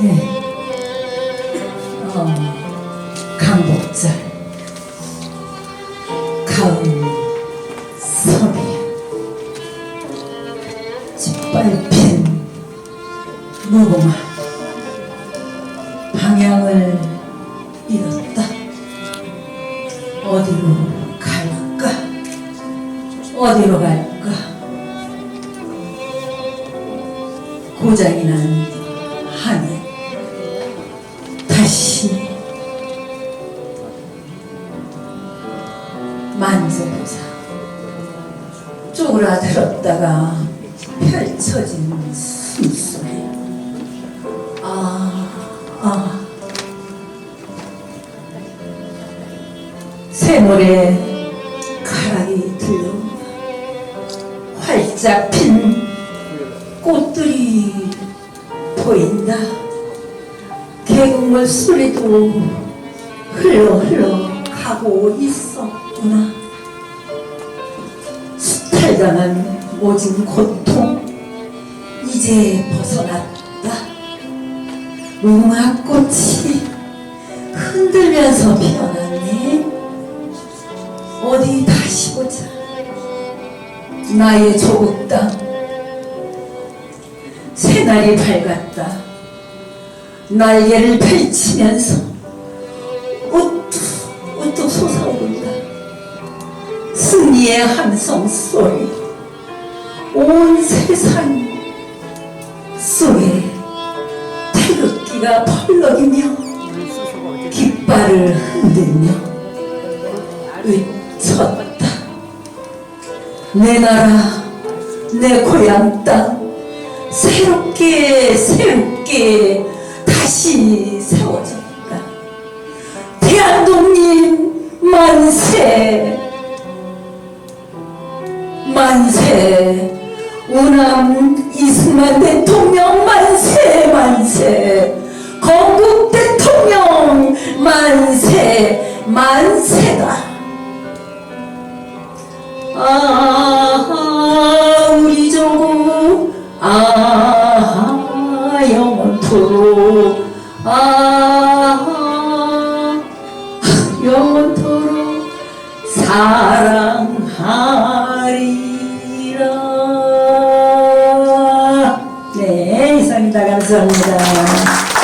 네. 어, 강복절. 가을 서리. 짓밟힌 무궁화. 방향을 잃었다. 어디로 갈까? 어디로 갈까? 고장이 난 하늘 다시 만져보자. 쪼그라들었다가 펼쳐진 숨소리. 아, 아. 새모래 가락이 들려온다. 활짝 핀 보인다. 개국물 소리도 흘러 흘러 가고 있었구나. 수탈당한 모진 고통 이제 벗어났다. 무궁화꽃이 흔들면서 피어났네. 어디 다시 보자. 나의 조국 땅 새날이 밝았다. 날개를 펼치면서 우뚝 우뚝 솟아오른다. 승리의 함성 소리 온 세상 속에 태극기가 펄럭이며 깃발을 흔들며 외쳤다. 내 나라, 내 고향 땅, 새롭게, 새롭게 다시 세워졌다. 대한독립 만세! 만세! 우남 이승만 대통령 만세! 만세! 건국 대통령 만세! 만세다! 아, 우리 조국, 아, 영원토록, 하리라. 네, 이상입니다. 감사합니다.